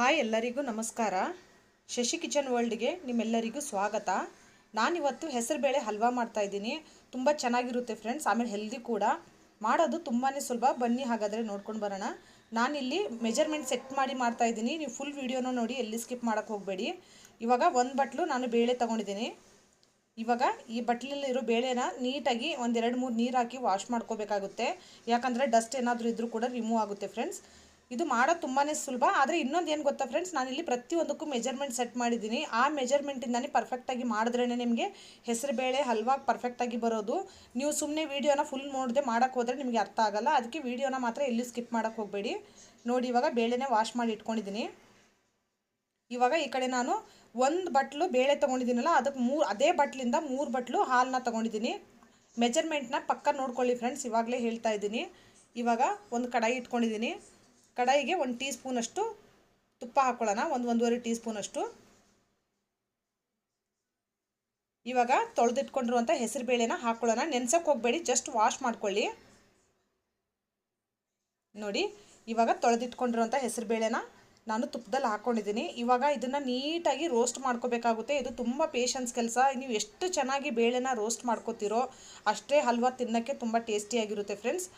Hi ಎಲ್ಲರಿಗೂ ನಮಸ್ಕಾರ. Shashi kitchen ವರ್ಲ್ಡ್ಗೆ ನಿಮ್ಮೆಲ್ಲರಿಗೂ ಸ್ವಾಗತ. ನಾನಿವತ್ತು ಹೆಸರುಬೇಳೆ ಹಲ್ವಾ ಮಾಡ್ತಾ ಇದ್ದೀನಿ. ತುಂಬ ಚೆನ್ನಾಗಿರುತ್ತೆ ಫ್ರೆಂಡ್ಸ್, ಆಮೇಲೆ ಹೆಲ್ದಿ ಕೂಡ. ಮಾಡೋದು ತುಂಬಾ ಸುಲಭ. ಬನ್ನಿ ಹಾಗಾದರೆ ನೋಡ್ಕೊಂಡು ಬರೋಣ. ನಾನಿಲ್ಲಿ ಮೆಜರ್ಮೆಂಟ್ ಸೆಟ್ ಮಾಡಿ ಮಾಡ್ತಾ ಇದ್ದೀನಿ. ನೀವು ಫುಲ್ ವೀಡಿಯೋನೂ ನೋಡಿ, ಎಲ್ಲಿ ಸ್ಕಿಪ್ ಮಾಡೋಕ್ಕೆ ಹೋಗಬೇಡಿ. ಇವಾಗ ಒಂದು ಬಟ್ಲು ನಾನು ಬೇಳೆ ತೊಗೊಂಡಿದ್ದೀನಿ. ಇವಾಗ ಈ ಬಟ್ಲಲ್ಲಿರೋ ಬೇಳೆನ ನೀಟಾಗಿ ಒಂದೆರಡು ಮೂರು ನೀರು ಹಾಕಿ ವಾಶ್ ಮಾಡ್ಕೋಬೇಕಾಗುತ್ತೆ. ಯಾಕಂದರೆ ಡಸ್ಟ್ ಏನಾದರೂ ಇದ್ದರೂ ಕೂಡ ರಿಮೂವ್ ಆಗುತ್ತೆ ಫ್ರೆಂಡ್ಸ್. ಇದು ಮಾಡೋದು ತುಂಬಾ ಸುಲಭ. ಆದರೆ ಇನ್ನೊಂದು ಏನು ಗೊತ್ತಾ ಫ್ರೆಂಡ್ಸ್ ನಾನು ಇಲ್ಲಿ ಪ್ರತಿಯೊಂದಕ್ಕೂ ಮೆಜರ್ಮೆಂಟ್ ಸೆಟ್ ಮಾಡಿದ್ದೀನಿ. ಆ ಮೆಜರ್ಮೆಂಟಿಂದಾನೆ ಪರ್ಫೆಕ್ಟಾಗಿ ಮಾಡಿದ್ರೇ ನಿಮಗೆ ಹೆಸರುಬೇಳೆ ಹಲ್ವಾ ಪರ್ಫೆಕ್ಟಾಗಿ ಬರೋದು. ನೀವು ಸುಮ್ಮನೆ ವೀಡಿಯೋನ ಫುಲ್ ನೋಡದೆ ಮಾಡೋಕ್ಕೆ ಹೋದರೆ ನಿಮಗೆ ಅರ್ಥ ಆಗಲ್ಲ. ಅದಕ್ಕೆ ವೀಡಿಯೋನ ಮಾತ್ರ ಎಲ್ಲಿ ಸ್ಕಿಪ್ ಮಾಡೋಕ್ಕೆ ಹೋಗಬೇಡಿ. ನೋಡಿ, ಇವಾಗ ಬೇಳೆನೇ ವಾಶ್ ಮಾಡಿ ಇಟ್ಕೊಂಡಿದ್ದೀನಿ ಇವಾಗ ಈ ಕಡೆ ನಾನು ಒಂದು ಬಟ್ಲು ಬೇಳೆ ತೊಗೊಂಡಿದ್ದೀನಲ್ಲ ಅದಕ್ಕೆ ಮೂರು, ಅದೇ ಬಟ್ಲಿಂದ ಮೂರು ಬಟ್ಲು ಹಾಲನ್ನ ತೊಗೊಂಡಿದ್ದೀನಿ. ಮೆಜರ್ಮೆಂಟ್ನ ಪಕ್ಕ ನೋಡ್ಕೊಳ್ಳಿ ಫ್ರೆಂಡ್ಸ್ ಇವಾಗಲೇ ಹೇಳ್ತಾ ಇದ್ದೀನಿ. ಇವಾಗ ಒಂದು ಕಡಾಯಿ ಇಟ್ಕೊಂಡಿದ್ದೀನಿ ಕಡಾಯಿಗೆ ಒಂದು ಟೀ ಸ್ಪೂನಷ್ಟು ತುಪ್ಪ ಹಾಕ್ಕೊಳ್ಳೋಣ ಒಂದು ಒಂದೂವರೆ ಟೀ ಸ್ಪೂನಷ್ಟು ಇವಾಗ ತೊಳೆದಿಟ್ಕೊಂಡಿರುವಂಥ ಹೆಸರು ಬೇಳೆನ ಹಾಕ್ಕೊಳ್ಳೋಣ ನೆನ್ಸಕ್ಕೆ ಹೋಗಬೇಡಿ ಜಸ್ಟ್ ವಾಶ್ ಮಾಡ್ಕೊಳ್ಳಿ. ನೋಡಿ, ಇವಾಗ ತೊಳೆದಿಟ್ಕೊಂಡಿರುವಂಥ ಹೆಸರು ಬೇಳೆನ ನಾನು ತುಪ್ಪದಲ್ಲಿ ಹಾಕ್ಕೊಂಡಿದ್ದೀನಿ ಇವಾಗ ಇದನ್ನು ನೀಟಾಗಿ ರೋಸ್ಟ್ ಮಾಡ್ಕೋಬೇಕಾಗುತ್ತೆ. ಇದು ತುಂಬ ಪೇಷನ್ಸ್ ಕೆಲಸ. ನೀವು ಎಷ್ಟು ಚೆನ್ನಾಗಿ ಬೇಳೆನ ರೋಸ್ಟ್ ಮಾಡ್ಕೋತೀರೋ ಅಷ್ಟೇ ಹಲ್ವಾ ತಿನ್ನೋಕ್ಕೆ ತುಂಬ ಟೇಸ್ಟಿಯಾಗಿರುತ್ತೆ ಫ್ರೆಂಡ್ಸ್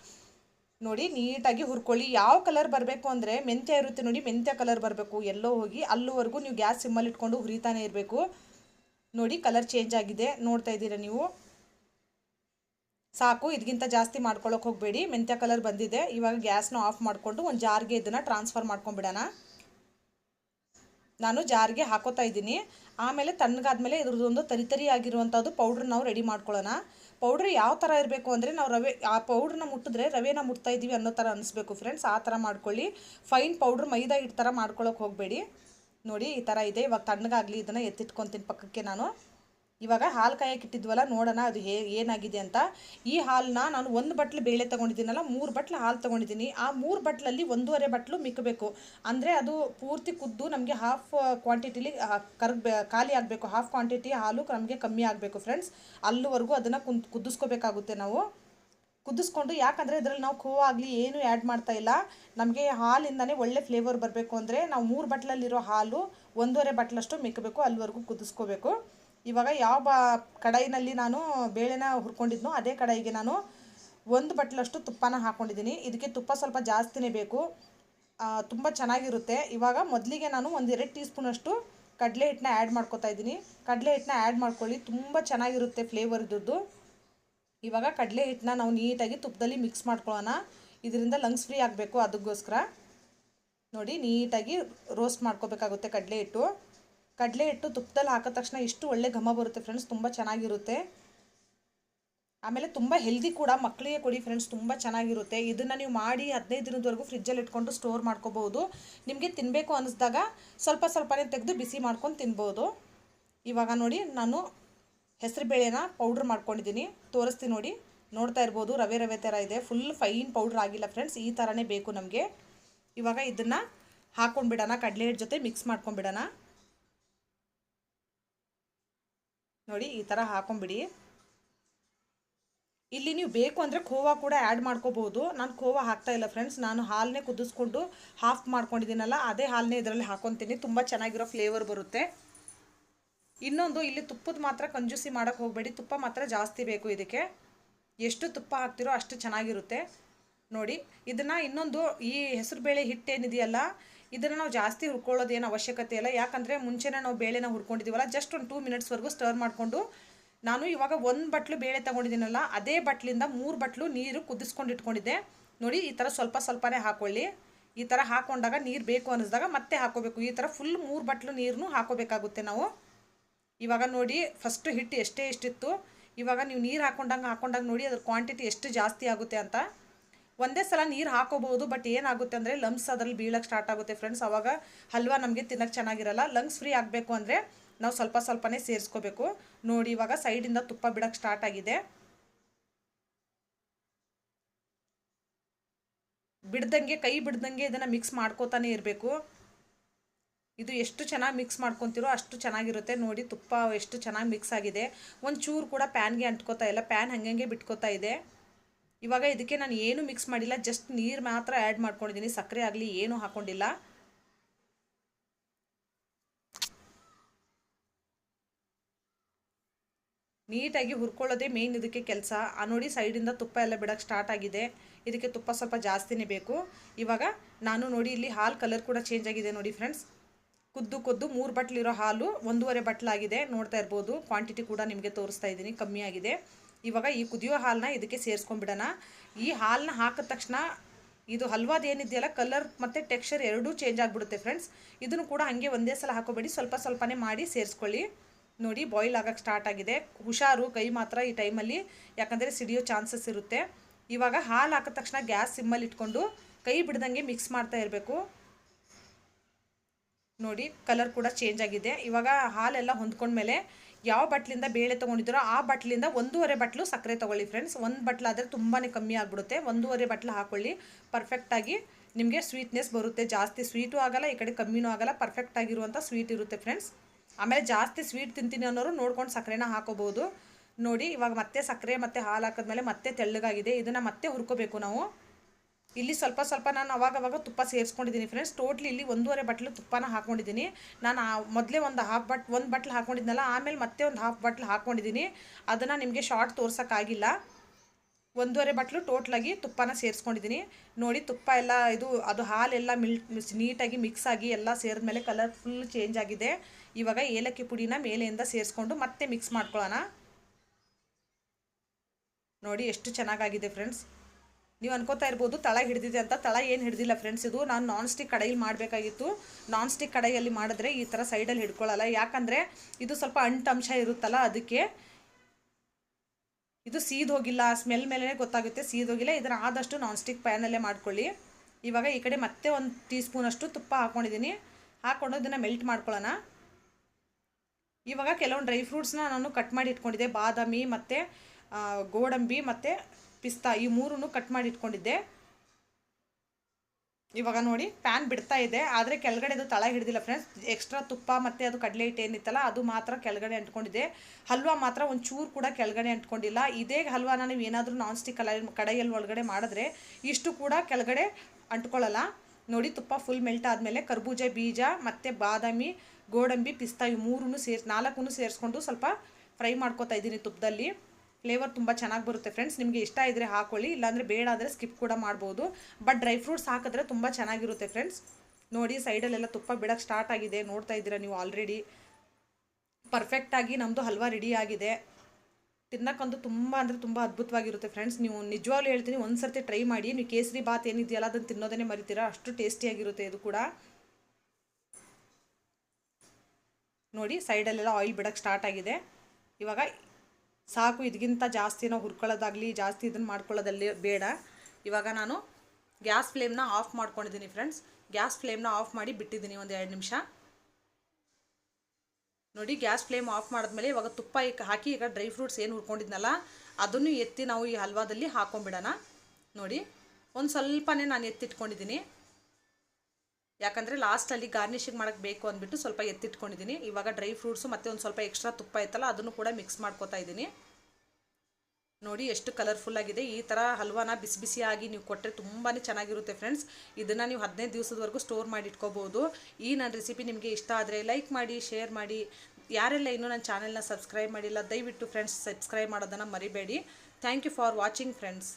ನೋಡಿ, ನೀಟಾಗಿ ಹುರ್ಕೊಳ್ಳಿ. ಯಾವ ಕಲರ್ ಬರಬೇಕು ಅಂದರೆ ಮೆಂತ್ಯ ಇರುತ್ತೆ ನೋಡಿ, ಮೆಂತ್ಯ ಕಲರ್ ಬರಬೇಕು. ಎಲ್ಲೋ ಹೋಗಿ, ಅಲ್ಲಿವರೆಗೂ ನೀವು ಗ್ಯಾಸ್ ಸಿಮ್ಮಲ್ಲಿ ಇಟ್ಕೊಂಡು ಹುರಿತಾನೆ ಇರಬೇಕು. ನೋಡಿ ಕಲರ್ ಚೇಂಜ್ ಆಗಿದೆ. ನೋಡ್ತಾ ಇದ್ದೀರಾ ನೀವು? ಸಾಕು ಇದಕ್ಕಿಂತ ಜಾಸ್ತಿ ಮಾಡ್ಕೊಳ್ಳೋಕೆ ಹೋಗಬೇಡಿ. ಮೆಂತ್ಯ ಕಲರ್ ಬಂದಿದೆ. ಇವಾಗ ಗ್ಯಾಸ್ನ ಆಫ್ ಮಾಡಿಕೊಂಡು ಒಂದು ಜಾರ್ಗೆ ಇದನ್ನು ಟ್ರಾನ್ಸ್ಫರ್ ಮಾಡ್ಕೊಂಬಿಡೋಣ ನಾನು ಜಾರ್ಗೆ ಹಾಕೋತಾ ಇದ್ದೀನಿ. ಆಮೇಲೆ ತಣ್ಣಗಾದ್ಮೇಲೆ ಇದ್ರದ್ದೊಂದು ತರಿತರಿ ಆಗಿರುವಂಥದ್ದು ಪೌಡ್ರ್ ನಾವು ರೆಡಿ ಮಾಡ್ಕೊಳ್ಳೋಣ. ಪೌಡ್ರ್ ಯಾವ ಥರ ಇರಬೇಕು ಅಂದರೆ ನಾವು ರವೆ, ಆ ಪೌಡ್ರನ್ನ ಮುಟ್ಟಿದ್ರೆ ರವೆನ ಮುಟ್ತಾ ಇದ್ದೀವಿ ಅನ್ನೋ ಥರ ಅನಿಸ್ಬೇಕು ಫ್ರೆಂಡ್ಸ್ ಆ ಥರ ಮಾಡ್ಕೊಳ್ಳಿ. ಫೈನ್ ಪೌಡ್ರ್ ಮೈದಾ ಹಿಟ್ಟು ಥರ ಮಾಡ್ಕೊಳ್ಳೋಕೆ ಹೋಗಬೇಡಿ. ನೋಡಿ ಈ ಥರ ಇದೆ. ಇವಾಗ ತಣ್ಣಗಾಗಲಿ, ಇದನ್ನು ಎತ್ತಿಟ್ಕೊತೀನಿ ಪಕ್ಕಕ್ಕೆ ನಾನು. ಇವಾಗ ಹಾಲು ಕಾಯಕ್ಕೆ ಇಟ್ಟಿದ್ವಲ್ಲ, ನೋಡೋಣ ಅದು ಹೇ, ಏನಾಗಿದೆ ಅಂತ. ಈ ಹಾಲನ್ನ ನಾನು ಒಂದು ಬಟ್ಲು ಬೇಳೆ ತೊಗೊಂಡಿದ್ದೀನಲ್ಲ, ಮೂರು ಬಟ್ಲು ಹಾಲು ತೊಗೊಂಡಿದ್ದೀನಿ. ಆ ಮೂರು ಬಟ್ಲಲ್ಲಿ ಒಂದೂವರೆ ಬಟ್ಲು ಮಿಕ್ಕಬೇಕು ಅಂದರೆ ಅದು ಪೂರ್ತಿ ಕುದ್ದು ನಮಗೆ ಹಾಫ್ ಕ್ವಾಂಟಿಟಿಲಿ ಕರ್ಗ್, ಖಾಲಿ ಆಗಬೇಕು. ಹಾಫ್ ಕ್ವಾಂಟಿಟಿ ಹಾಲು ನಮಗೆ ಕಮ್ಮಿ ಆಗಬೇಕು ಫ್ರೆಂಡ್ಸ್ ಅಲ್ಲಿವರೆಗೂ ಅದನ್ನು ಕುಂದ್ ನಾವು. ಕುದಿಸ್ಕೊಂಡು, ಯಾಕಂದರೆ ಇದರಲ್ಲಿ ನಾವು ಖೋ ಆಗಲಿ, ಏನು ಆ್ಯಡ್ ಮಾಡ್ತಾ ಇಲ್ಲ. ನಮಗೆ ಹಾಲಿಂದನೇ ಒಳ್ಳೆ ಫ್ಲೇವರ್ ಬರಬೇಕು ಅಂದರೆ ನಾವು ಮೂರು ಬಟ್ಲಲ್ಲಿರೋ ಹಾಲು ಒಂದೂವರೆ ಬಟ್ಲಷ್ಟು ಮಿಕ್ಕಬೇಕು ಅಲ್ಲಿವರೆಗೂ ಕುದಿಸ್ಕೋಬೇಕು. ಇವಾಗ ಯಾವ ಬ ಕಡಾಯಿನಲ್ಲಿ ನಾನು ಬೇಳೆನ ಹುರ್ಕೊಂಡಿದ್ನೋ ಅದೇ ಕಡಾಯಿಗೆ ನಾನು ಒಂದು ಬಟ್ಲಷ್ಟು ತುಪ್ಪನ ಹಾಕ್ಕೊಂಡಿದ್ದೀನಿ ಇದಕ್ಕೆ ತುಪ್ಪ ಸ್ವಲ್ಪ ಜಾಸ್ತಿನೇ ಬೇಕು. ತುಂಬ ಚೆನ್ನಾಗಿರುತ್ತೆ. ಇವಾಗ ಮೊದಲಿಗೆ ನಾನು ಒಂದೆರಡು ಟೀ ಸ್ಪೂನಷ್ಟು ಕಡಲೆ ಹಿಟ್ಟನ್ನ ಆ್ಯಡ್ ಮಾಡ್ಕೊತಾ ಇದ್ದೀನಿ. ಕಡಲೆ ಹಿಟ್ಟನ್ನ ಆ್ಯಡ್ ಮಾಡ್ಕೊಳ್ಳಿ, ತುಂಬ ಚೆನ್ನಾಗಿರುತ್ತೆ ಫ್ಲೇವರ್ ಇದ್ದದ್ದು ಇವಾಗ ಕಡಲೆ ಹಿಟ್ಟನ್ನ ನಾವು ನೀಟಾಗಿ ತುಪ್ಪದಲ್ಲಿ ಮಿಕ್ಸ್ ಮಾಡ್ಕೊಳ್ಳೋಣ. ಇದರಿಂದ ಲಂಗ್ಸ್ ಫ್ರೀ ಆಗಬೇಕು ಅದಕ್ಕೋಸ್ಕರ. ನೋಡಿ, ನೀಟಾಗಿ ರೋಸ್ಟ್ ಮಾಡ್ಕೋಬೇಕಾಗುತ್ತೆ ಕಡಲೆ ಹಿಟ್ಟು. ಕಡಲೆ ಹಿಟ್ಟು ತುಪ್ಪದಲ್ಲಿ ಹಾಕಿದ ತಕ್ಷಣ ಇಷ್ಟು ಒಳ್ಳೆ ಘಮ ಬರುತ್ತೆ ಫ್ರೆಂಡ್ಸ್ ತುಂಬ ಚೆನ್ನಾಗಿರುತ್ತೆ. ಆಮೇಲೆ ತುಂಬ ಹೆಲ್ದಿ ಕೂಡ ಮಕ್ಕಳಿಗೆ ಕೊಡಿ ಫ್ರೆಂಡ್ಸ್ ತುಂಬ ಚೆನ್ನಾಗಿರುತ್ತೆ. ಇದನ್ನು ನೀವು ಮಾಡಿ ಹದಿನೈದು ದಿನದವರೆಗೂ ಫ್ರಿಜ್ಜಲ್ಲಿ ಇಟ್ಕೊಂಡು ಸ್ಟೋರ್ ಮಾಡ್ಕೋಬೋದು ನಿಮಗೆ ತಿನ್ನಬೇಕು ಅನ್ನಿಸ್ದಾಗ ಸ್ವಲ್ಪ ಸ್ವಲ್ಪನೇ ತೆಗೆದು ಬಿಸಿ ಮಾಡ್ಕೊಂಡು ತಿನ್ಬೋದು. ಇವಾಗ ನೋಡಿ ನಾನು ಹೆಸರು ಬೇಳೆನ ಪೌಡ್ರ್ ಮಾಡ್ಕೊಂಡಿದ್ದೀನಿ. ತೋರಿಸ್ತೀನಿ ನೋಡಿ, ನೋಡ್ತಾ ಇರ್ಬೋದು, ರವೆ ರವೆ ಥರ ಇದೆ. ಫುಲ್ ಫೈನ್ ಪೌಡ್ರ್ ಆಗಿಲ್ಲ ಫ್ರೆಂಡ್ಸ್ ಈ ಥರನೇ ಬೇಕು ನಮಗೆ. ಇವಾಗ ಇದನ್ನು ಹಾಕ್ಕೊಂಡ್ಬಿಡೋಣ ಕಡಲೆ ಹಿಟ್ಟು ಜೊತೆ ಮಿಕ್ಸ್ ಮಾಡ್ಕೊಂಡ್ಬಿಡೋಣ. ನೋಡಿ, ಈ ಥರ ಹಾಕೊಂಬಿಡಿ ಇಲ್ಲಿ ನೀವು ಬೇಕು ಅಂದರೆ ಖೋವಾ ಕೂಡ ಆ್ಯಡ್ ಮಾಡ್ಕೋಬೋದು ನಾನು ಖೋವಾ ಹಾಕ್ತಾ ಇಲ್ಲ ಫ್ರೆಂಡ್ಸ್ ನಾನು ಹಾಲನ್ನೇ ಕುದಿಸ್ಕೊಂಡು ಹಾಫ್ ಮಾಡ್ಕೊಂಡಿದ್ದೀನಲ್ಲ, ಅದೇ ಹಾಲನ್ನೇ ಇದರಲ್ಲಿ ಹಾಕೊತೀನಿ. ತುಂಬ ಚೆನ್ನಾಗಿರೋ ಫ್ಲೇವರ್ ಬರುತ್ತೆ. ಇನ್ನೊಂದು, ಇಲ್ಲಿ ತುಪ್ಪದ ಮಾತ್ರ ಕಂಜೂಸಿ ಮಾಡೋಕ್ಕೆ ಹೋಗಬೇಡಿ. ತುಪ್ಪ ಮಾತ್ರ ಜಾಸ್ತಿ ಬೇಕು ಇದಕ್ಕೆ. ಎಷ್ಟು ತುಪ್ಪ ಹಾಕ್ತಿರೋ ಅಷ್ಟು ಚೆನ್ನಾಗಿರುತ್ತೆ. ನೋಡಿ, ಇದನ್ನು ಇನ್ನೊಂದು ಈ ಹೆಸರುಬೇಳೆ ಹಿಟ್ಟೇನಿದೆಯಲ್ಲ ಇದನ್ನು ನಾವು ಜಾಸ್ತಿ ಹುರ್ಕೊಳ್ಳೋದೇನು ಅವಶ್ಯಕತೆ ಇಲ್ಲ. ಯಾಕಂದರೆ ಮುಂಚೆನೇ ನಾವು ಬೇಳೆನ ಹುರ್ಕೊಂಡಿದ್ದೀವಲ್ಲ ಜಸ್ಟ್ ಒಂದು ಟೂ ಮಿನಿಟ್ಸ್ವರೆಗೂ ಸ್ಟರ್ ಮಾಡಿಕೊಂಡು, ನಾನು ಇವಾಗ ಒಂದು ಬಟ್ಲು ಬೇಳೆ ತೊಗೊಂಡಿದ್ದೀನಲ್ಲ, ಅದೇ ಬಟ್ಲಿಂದ ಮೂರು ಬಟ್ಲು ನೀರು ಕುದಿಸ್ಕೊಂಡು ಇಟ್ಕೊಂಡಿದ್ದೆ. ನೋಡಿ, ಈ ಥರ ಸ್ವಲ್ಪ ಸ್ವಲ್ಪನೇ ಹಾಕೊಳ್ಳಿ. ಈ ಥರ ಹಾಕೊಂಡಾಗ ನೀರು ಬೇಕು ಅನ್ನಿಸಿದಾಗ ಮತ್ತೆ ಹಾಕೋಬೇಕು. ಈ ಥರ ಫುಲ್ ಮೂರು ಬಟ್ಲು ನೀರನ್ನು ಹಾಕೋಬೇಕಾಗುತ್ತೆ ನಾವು. ಇವಾಗ ನೋಡಿ ಫಸ್ಟ್ ಹಿಟ್ಟು ಎಷ್ಟೇ ಎಷ್ಟಿತ್ತು ಇವಾಗ ನೀವು ನೀರು ಹಾಕೊಂಡಂಗೆ ಹಾಕೊಂಡಾಗ ನೋಡಿ, ಅದ್ರ ಕ್ವಾಂಟಿಟಿ ಎಷ್ಟು ಜಾಸ್ತಿ ಆಗುತ್ತೆ ಅಂತ. ಒಂದೇ ಸಲ ನೀರು ಹಾಕೋಬಹುದು ಬಟ್ ಏನಾಗುತ್ತೆ ಅಂದರೆ ಲಂಗ್ಸ್ ಅದರಲ್ಲಿ ಬೀಳಕ್ಕೆ ಸ್ಟಾರ್ಟ್ ಆಗುತ್ತೆ ಫ್ರೆಂಡ್ಸ್ ಅವಾಗ ಹಲ್ವಾ ನಮಗೆ ತಿನ್ನಕ್ಕೆ ಚೆನ್ನಾಗಿರಲ್ಲ. ಲಂಗ್ಸ್ ಫ್ರೀ ಆಗಬೇಕು ಅಂದರೆ ನಾವು ಸ್ವಲ್ಪ ಸ್ವಲ್ಪನೇ ಸೇರಿಸ್ಕೋಬೇಕು. ನೋಡಿ, ಇವಾಗ ಸೈಡಿಂದ ತುಪ್ಪ ಬಿಡಕ್ಕೆ ಸ್ಟಾರ್ಟ್ ಆಗಿದೆ. ಬಿಡ್ದಂಗೆ, ಕೈ ಬಿಡ್ದಂಗೆ ಇದನ್ನು ಮಿಕ್ಸ್ ಮಾಡ್ಕೋತಾನೆ ಇರಬೇಕು. ಇದು ಎಷ್ಟು ಚೆನ್ನಾಗಿ ಮಿಕ್ಸ್ ಮಾಡ್ಕೊತಿರೋ ಅಷ್ಟು ಚೆನ್ನಾಗಿರುತ್ತೆ. ನೋಡಿ, ತುಪ್ಪ ಎಷ್ಟು ಚೆನ್ನಾಗಿ ಮಿಕ್ಸ್ ಆಗಿದೆ. ಒಂದು ಚೂರು ಕೂಡ ಪ್ಯಾನ್ಗೆ ಅಂಟ್ಕೋತಾ ಇಲ್ಲ. ಪ್ಯಾನ್ ಹಂಗೆ ಬಿಟ್ಕೋತಾ ಇದೆ. ಇವಾಗ ಇದಕ್ಕೆ ನಾನು ಏನು ಮಿಕ್ಸ್ ಮಾಡಿಲ್ಲ ಜಸ್ಟ್ ನೀರು ಮಾತ್ರ ಆ್ಯಡ್ ಮಾಡ್ಕೊಂಡಿದ್ದೀನಿ ಸಕ್ಕರೆ ಆಗಲಿ ಏನೂ ಹಾಕ್ಕೊಂಡಿಲ್ಲ ನೀಟಾಗಿ ಹುರ್ಕೊಳ್ಳೋದೇ ಮೇಯ್ನ್ ಇದಕ್ಕೆ ಕೆಲಸ. ಆ ನೋಡಿ ಸೈಡಿಂದ ತುಪ್ಪ ಎಲ್ಲ ಬಿಡೋಕ್ಕೆ ಸ್ಟಾರ್ಟ್ ಆಗಿದೆ. ಇದಕ್ಕೆ ತುಪ್ಪ ಸ್ವಲ್ಪ ಜಾಸ್ತಿನೇ ಬೇಕು. ಇವಾಗ ನಾನು ನೋಡಿ ಇಲ್ಲಿ ಹಾಲು ಕಲರ್ ಕೂಡ ಚೇಂಜ್ ಆಗಿದೆ ನೋಡಿ ಫ್ರೆಂಡ್ಸ್ ಕುದ್ದು ಕುದ್ದು ಮೂರು ಬಟ್ಲಿರೋ ಹಾಲು ಒಂದೂವರೆ ಬಟ್ಲಾಗಿದೆ ನೋಡ್ತಾ ಇರ್ಬೋದು. ಕ್ವಾಂಟಿಟಿ ಕೂಡ ನಿಮಗೆ ತೋರಿಸ್ತಾ ಇದ್ದೀನಿ, ಕಮ್ಮಿ ಆಗಿದೆ. ಇವಾಗ ಈ ಕುದಿಯೋ ಹಾಲನ್ನ ಇದಕ್ಕೆ ಸೇರಿಸ್ಕೊಂಡ್ಬಿಡೋಣ. ಈ ಹಾಲನ್ನ ಹಾಕಿದ ತಕ್ಷಣ ಇದು ಹಲ್ವಾದ ಏನಿದೆಯಲ್ಲ ಕಲರ್ ಮತ್ತು ಟೆಕ್ಸ್ಚರ್ ಎರಡೂ ಚೇಂಜ್ ಆಗಿಬಿಡುತ್ತೆ ಫ್ರೆಂಡ್ಸ್ ಇದನ್ನು ಕೂಡ ಹಾಗೆ ಒಂದೇ ಸಲ ಹಾಕೋಬೇಡಿ, ಸ್ವಲ್ಪ ಸ್ವಲ್ಪನೇ ಮಾಡಿ ಸೇರಿಸ್ಕೊಳ್ಳಿ. ನೋಡಿ ಬಾಯ್ಲ್ ಆಗೋಕ್ಕೆ ಸ್ಟಾರ್ಟ್ ಆಗಿದೆ. ಹುಷಾರು, ಕೈ ಮಾತ್ರ ಈ ಟೈಮಲ್ಲಿ ಯಾಕಂದರೆ ಸಿಡಿಯೋ ಚಾನ್ಸಸ್ ಇರುತ್ತೆ. ಇವಾಗ ಹಾಲು ಹಾಕಿದ ತಕ್ಷಣ ಗ್ಯಾಸ್ ಸಿಮ್ಮಲ್ಲಿ ಇಟ್ಕೊಂಡು ಕೈ ಬಿಡ್ದಂಗೆ ಮಿಕ್ಸ್ ಮಾಡ್ತಾ ಇರಬೇಕು. ನೋಡಿ ಕಲರ್ ಕೂಡ ಚೇಂಜ್ ಆಗಿದೆ. ಇವಾಗ ಹಾಲೆಲ್ಲ ಹೊಂದ್ಕೊಂಡ್ಮೇಲೆ ಯಾವ ಬಟ್ಲಿಂದ ಬೇಳೆ ತೊಗೊಂಡಿದ್ದೀರೋ ಆ ಬಟ್ಲಿಂದ ಒಂದೂವರೆ ಬಟ್ಲು ಸಕ್ಕರೆ ತೊಗೊಳ್ಳಿ ಫ್ರೆಂಡ್ಸ್ ಒಂದು ಬಟ್ಲಾದರೆ ತುಂಬಾ ಕಮ್ಮಿ ಆಗಿಬಿಡುತ್ತೆ. ಒಂದೂವರೆ ಬಟ್ಲು ಹಾಕೊಳ್ಳಿ. ಪರ್ಫೆಕ್ಟಾಗಿ ನಿಮಗೆ ಸ್ವೀಟ್ನೆಸ್ ಬರುತ್ತೆ. ಜಾಸ್ತಿ ಸ್ವೀಟು ಆಗಲ್ಲ, ಈ ಕಡೆ ಕಮ್ಮಿನೂ ಆಗಲ್ಲ. ಪರ್ಫೆಕ್ಟ್ ಆಗಿರುವಂಥ ಸ್ವೀಟ್ ಇರುತ್ತೆ ಫ್ರೆಂಡ್ಸ್ ಆಮೇಲೆ ಜಾಸ್ತಿ ಸ್ವೀಟ್ ತಿಂತೀನಿ ಅನ್ನೋರು ನೋಡ್ಕೊಂಡು ಸಕ್ಕರೆನ ಹಾಕೋಬಹುದು. ನೋಡಿ, ಇವಾಗ ಮತ್ತೆ ಸಕ್ಕರೆ ಮತ್ತು ಹಾಲು ಹಾಕಿದ್ಮೇಲೆ ಮತ್ತೆ ತೆಳ್ಳಗಾಗಿದೆ. ಇದನ್ನು ಮತ್ತೆ ಹುರ್ಕೋಬೇಕು ನಾವು. ಇಲ್ಲಿ ಸ್ವಲ್ಪ ಸ್ವಲ್ಪ ನಾನು ಅವಾಗ ಅವಾಗ ತುಪ್ಪ ಸೇರಿಸ್ಕೊಂಡಿದ್ದೀನಿ ಫ್ರೆಂಡ್ಸ್ ಟೋಟ್ಲಿ ಇಲ್ಲಿ ಒಂದೂವರೆ ಬಟ್ಲು ತುಪ್ಪನ ಹಾಕ್ಕೊಂಡಿದ್ದೀನಿ ನಾನು ಮೊದಲೇ ಒಂದು ಹಾಫ್ ಬಟ್ ಒಂದು ಬಟ್ಲು ಹಾಕ್ಕೊಂಡಿದ್ನಲ್ಲ ಆಮೇಲೆ ಮತ್ತೆ ಒಂದು ಹಾಫ್ ಬಟ್ಲ್ ಹಾಕ್ಕೊಂಡಿದ್ದೀನಿ ಅದನ್ನು ನಿಮಗೆ ಶಾರ್ಟ್ ತೋರ್ಸೋಕ್ಕಾಗಿಲ್ಲ. ಒಂದೂವರೆ ಬಟ್ಲು ಟೋಟ್ಲಾಗಿ ತುಪ್ಪನ ಸೇರಿಸ್ಕೊಂಡಿದ್ದೀನಿ. ನೋಡಿ, ತುಪ್ಪ ಎಲ್ಲ ಇದು, ಅದು ಹಾಲೆಲ್ಲ ಮಿಲ್, ನೀಟಾಗಿ ಮಿಕ್ಸ್ ಆಗಿ ಎಲ್ಲ ಸೇರಿದ್ಮೇಲೆ ಕಲರ್ ಫುಲ್ ಚೇಂಜ್ ಆಗಿದೆ. ಇವಾಗ ಏಲಕ್ಕಿ ಪುಡಿನ ಮೇಲೆಯಿಂದ ಸೇರಿಸ್ಕೊಂಡು ಮತ್ತೆ ಮಿಕ್ಸ್ ಮಾಡ್ಕೊಳ್ಳೋಣ. ನೋಡಿ, ಎಷ್ಟು ಚೆನ್ನಾಗಾಗಿದೆ ಫ್ರೆಂಡ್ಸ್ ನೀವು ಅನ್ಕೋತಾ ಇರ್ಬೋದು, ತಳ ಹಿಡಿದಿದೆ ಅಂತ. ತಳ ಏನು ಹಿಡಿದಿಲ್ಲ ಫ್ರೆಂಡ್ಸ್ ಇದು. ನಾನು ನಾನ್ ಸ್ಟಿಕ್ ಕಡೆಯಲ್ಲಿ ಮಾಡಬೇಕಾಗಿತ್ತು. ನಾನ್ ಸ್ಟಿಕ್ ಕಡೆಯಲ್ಲಿ ಮಾಡಿದ್ರೆ ಈ ಥರ ಸೈಡಲ್ಲಿ ಹಿಡ್ಕೊಳ್ಳಲ್ಲ ಯಾಕಂದರೆ ಇದು ಸ್ವಲ್ಪ ಅಂಟಂಶ ಇರುತ್ತಲ್ಲ ಅದಕ್ಕೆ. ಇದು ಸೀದೋಗಿಲ್ಲ ಸ್ಮೆಲ್ ಮೇಲೆ ಗೊತ್ತಾಗುತ್ತೆ. ಸೀದೋಗಿಲ್ಲ ಇದನ್ನು ಆದಷ್ಟು ನಾನ್ ಸ್ಟಿಕ್ ಪ್ಯಾನಲ್ಲೇ ಮಾಡ್ಕೊಳ್ಳಿ. ಇವಾಗ ಈ ಕಡೆ ಮತ್ತೆ ಒಂದು ಟೀ ಸ್ಪೂನಷ್ಟು ತುಪ್ಪ ಹಾಕ್ಕೊಂಡಿದ್ದೀನಿ ಹಾಕ್ಕೊಂಡು ಇದನ್ನು ಮೆಲ್ಟ್ ಮಾಡ್ಕೊಳ್ಳೋಣ. ಇವಾಗ ಕೆಲವೊಂದು ಡ್ರೈ ಫ್ರೂಟ್ಸ್ನ ನಾನು ಕಟ್ ಮಾಡಿ ಇಟ್ಕೊಂಡಿದ್ದೆ. ಬಾದಾಮಿ ಮತ್ತು ಗೋಡಂಬಿ ಮತ್ತು ಪಿಸ್ತಾ ಈ ಮೂರನ್ನು ಕಟ್ ಮಾಡಿ ಇಟ್ಕೊಂಡಿದ್ದೆ ಇವಾಗ ನೋಡಿ ಪ್ಯಾನ್ ಬಿಡ್ತಾ ಇದೆ. ಆದರೆ ಕೆಳಗಡೆ ಅದು ತಳ ಹಿಡಿದಿಲ್ಲ ಫ್ರೆಂಡ್ಸ್ ಎಕ್ಸ್ಟ್ರಾ ತುಪ್ಪ ಮತ್ತು ಅದು ಕಡಲೆ ಹಿಟ್ಟು ಏನಿತ್ತಲ್ಲ, ಅದು ಮಾತ್ರ ಕೆಳಗಡೆ ಅಂಟ್ಕೊಂಡಿದೆ ಹಲ್ವಾ ಮಾತ್ರ ಒಂದು ಚೂರು ಕೂಡ ಕೆಳಗಡೆ ಅಂಟ್ಕೊಂಡಿಲ್ಲ. ಇದೇ ಹಲ್ವಾನ ನೀವು ಏನಾದರೂ ನಾನ್ ಸ್ಟಿಕ್ ಅಲ್ಲ, ಕಡೆಯಲ್ಲಿ ಒಳಗಡೆ ಮಾಡಿದ್ರೆ ಇಷ್ಟು ಕೂಡ ಕೆಳಗಡೆ ಅಂಟ್ಕೊಳ್ಳಲ್ಲ. ನೋಡಿ, ತುಪ್ಪ ಫುಲ್ ಮೆಲ್ಟ್ ಆದಮೇಲೆ ಕರ್ಬೂಜ, ಬೀಜ ಮತ್ತು ಬಾದಾಮಿ, ಗೋಡಂಬಿ, ಪಿಸ್ತಾ ಇವು ಮೂರೂ ಸೇರಿಸಿ ನಾಲ್ಕೂ ಸೇರಿಸ್ಕೊಂಡು ಸ್ವಲ್ಪ ಫ್ರೈ ಮಾಡ್ಕೊತಾ ಇದ್ದೀನಿ ತುಪ್ಪದಲ್ಲಿ ಫ್ಲೇವರ್ ತುಂಬ ಚೆನ್ನಾಗಿ ಬರುತ್ತೆ ಫ್ರೆಂಡ್ಸ್ ನಿಮಗೆ ಇಷ್ಟ ಇದ್ದರೆ ಹಾಕೊಳ್ಳಿ, ಇಲ್ಲಾಂದರೆ ಬೇಡ ಆದರೆ ಸ್ಕಿಪ್ ಕೂಡ ಮಾಡ್ಬೋದು. ಬಟ್ ಡ್ರೈ ಫ್ರೂಟ್ಸ್ ಹಾಕಿದ್ರೆ ತುಂಬ ಚೆನ್ನಾಗಿರುತ್ತೆ ಫ್ರೆಂಡ್ಸ್ ನೋಡಿ ಸೈಡಲ್ಲೆಲ್ಲ ತುಪ್ಪ ಬಿಡೋಕ್ಕೆ ಸ್ಟಾರ್ಟ್ ಆಗಿದೆ. ನೋಡ್ತಾ ಇದ್ದೀರಾ ನೀವು ಆಲ್ರೆಡಿ ಪರ್ಫೆಕ್ಟಾಗಿ ನಮ್ಮದು ಹಲ್ವಾ ರೆಡಿ ಆಗಿದೆ. ತಿನ್ನಕ್ಕಂತೂ ತುಂಬ ಅಂದರೆ ತುಂಬ ಅದ್ಭುತವಾಗಿರುತ್ತೆ ಫ್ರೆಂಡ್ಸ್ ನೀವು ನಿಜವಾಗ್ಲೂ ಹೇಳ್ತೀನಿ ಒಂದು ಸರ್ತಿ ಟ್ರೈ ಮಾಡಿ. ನೀವು ಕೇಸರಿ ಬಾತ್ ಏನಿದೆಯಲ್ಲ, ಅದನ್ನು ತಿನ್ನೋದೇ ಮರಿತೀರಾ? ಅಷ್ಟು ಟೇಸ್ಟಿಯಾಗಿರುತ್ತೆ ಇದು ಕೂಡ. ನೋಡಿ ಸೈಡಲ್ಲೆಲ್ಲ ಆಯಿಲ್ ಬಿಡೋಕ್ಕೆ ಸ್ಟಾರ್ಟ್ ಆಗಿದೆ. ಇವಾಗ ಸಾಕು ಇದಕ್ಕಿಂತ ಜಾಸ್ತಿ ನಾವು ಹುರ್ಕೊಳ್ಳೋದಾಗಲಿ, ಜಾಸ್ತಿ ಇದನ್ನು ಮಾಡ್ಕೊಳ್ಳೋದಲ್ಲಿ ಬೇಡ. ಇವಾಗ ನಾನು ಗ್ಯಾಸ್ ಫ್ಲೇಮ್ನ ಆಫ್ ಮಾಡ್ಕೊಂಡಿದ್ದೀನಿ ಫ್ರೆಂಡ್ಸ್. ಗ್ಯಾಸ್ ಫ್ಲೇಮ್ನ ಆಫ್ ಮಾಡಿ ಬಿಟ್ಟಿದ್ದೀನಿ ಒಂದು ಎರಡು ನಿಮಿಷ. ನೋಡಿ, ಗ್ಯಾಸ್ ಫ್ಲೇಮ್ ಆಫ್ ಮಾಡಿದ್ಮೇಲೆ ಇವಾಗ ತುಪ್ಪ ಈಗ ಹಾಕಿ ಈಗ ಡ್ರೈ ಫ್ರೂಟ್ಸ್ ಏನು ಹುರ್ಕೊಂಡಿದ್ನಲ್ಲ, ಅದನ್ನು ಎತ್ತಿ ನಾವು ಈ ಹಲ್ವಾದಲ್ಲಿ ಹಾಕೊಂಡ್ಬಿಡೋಣ ನೋಡಿ, ಒಂದು ಸ್ವಲ್ಪನೇ ನಾನು ಎತ್ತಿಟ್ಕೊಂಡಿದ್ದೀನಿ. ಯಾಕಂದರೆ ಲಾಸ್ಟಲ್ಲಿ ಗಾರ್ನಿಷಿಂಗ್ ಮಾಡೋಕ್ಕೆ ಬೇಕು ಅಂದ್ಬಿಟ್ಟು ಸ್ವಲ್ಪ ಎತ್ತಿಟ್ಕೊಂಡಿದ್ದೀನಿ. ಇವಾಗ ಡ್ರೈ ಫ್ರೂಟ್ಸು ಮತ್ತು ಒಂದು ಸ್ವಲ್ಪ ಎಕ್ಸ್ಟ್ರಾ ತುಪ್ಪ ಇತ್ತಲ್ಲ ಅದನ್ನು ಕೂಡ ಮಿಕ್ಸ್ ಮಾಡ್ಕೋತಾ ಇದ್ದೀನಿ. ನೋಡಿ ಎಷ್ಟು ಕಲರ್ಫುಲ್ ಆಗಿದೆ. ಈ ಥರ ಹಲ್ವಾನ ಬಿಸಿ ಬಿಸಿಯಾಗಿ ನೀವು ಕೊಟ್ಟರೆ ತುಂಬಾ ಚೆನ್ನಾಗಿರುತ್ತೆ ಫ್ರೆಂಡ್ಸ್ ಇದನ್ನು ನೀವು ಹದಿನೈದು ದಿವಸದವರೆಗೂ ಸ್ಟೋರ್ ಮಾಡಿ ಇಟ್ಕೋಬೋದು. ಈ ನನ್ನ ರೆಸಿಪಿ ನಿಮಗೆ ಇಷ್ಟ ಆದರೆ ಲೈಕ್ ಮಾಡಿ ಶೇರ್ ಮಾಡಿ. ಯಾರೆಲ್ಲ ಇನ್ನೂ ನನ್ನ ಚಾನೆಲ್ನ ಸಬ್ಸ್ಕ್ರೈಬ್ ಮಾಡಿಲ್ಲ, ದಯವಿಟ್ಟು ಫ್ರೆಂಡ್ಸ್ ಸಬ್ಸ್ಕ್ರೈಬ್ ಮಾಡೋದನ್ನು ಮರಿಬೇಡಿ. Thank you for watching friends